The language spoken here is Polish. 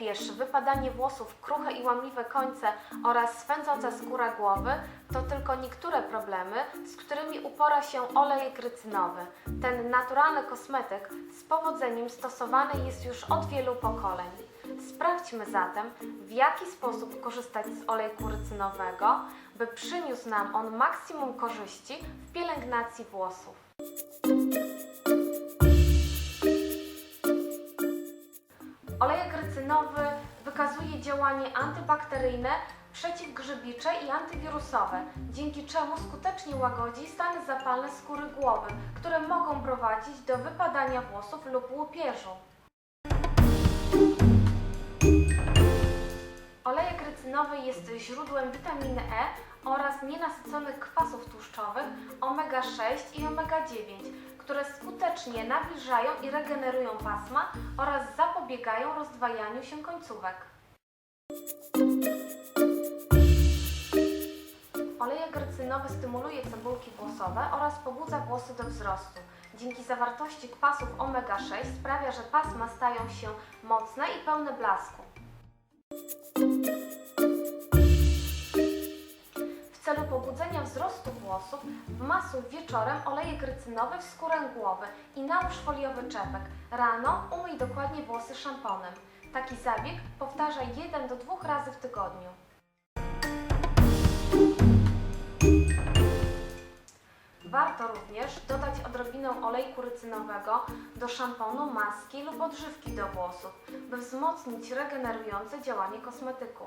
łupież, wypadanie włosów, kruche i łamliwe końce oraz swędząca skóra głowy to tylko niektóre problemy, z którymi upora się olejek rycynowy. Ten naturalny kosmetyk z powodzeniem stosowany jest już od wielu pokoleń. Sprawdźmy zatem, w jaki sposób korzystać z olejku rycynowego, by przyniósł nam on maksimum korzyści w pielęgnacji włosów. Olejek rycynowy wykazuje działanie antybakteryjne, przeciwgrzybicze i antywirusowe, dzięki czemu skutecznie łagodzi stany zapalne skóry głowy, które mogą prowadzić do wypadania włosów lub łupieżu. Olejek rycynowy jest źródłem witaminy E oraz nienasyconych kwasów tłuszczowych omega-6 i omega-9, które skutecznie nawilżają i regenerują pasma oraz zapobiegają rozdwajaniu się końcówek. Olejek rycynowy stymuluje cebulki włosowe oraz pobudza włosy do wzrostu. Dzięki zawartości kwasów omega-6 sprawia, że pasma stają się mocne i pełne blasku. Celu pobudzenia wzrostu włosów wmasuj wieczorem olejek rycynowy w skórę głowy i nałóż foliowy czepek. Rano umyj dokładnie włosy szamponem. Taki zabieg powtarzaj 1 do 2 razy w tygodniu. Warto również dodać odrobinę olejku rycynowego do szamponu, maski lub odżywki do włosów, by wzmocnić regenerujące działanie kosmetyku.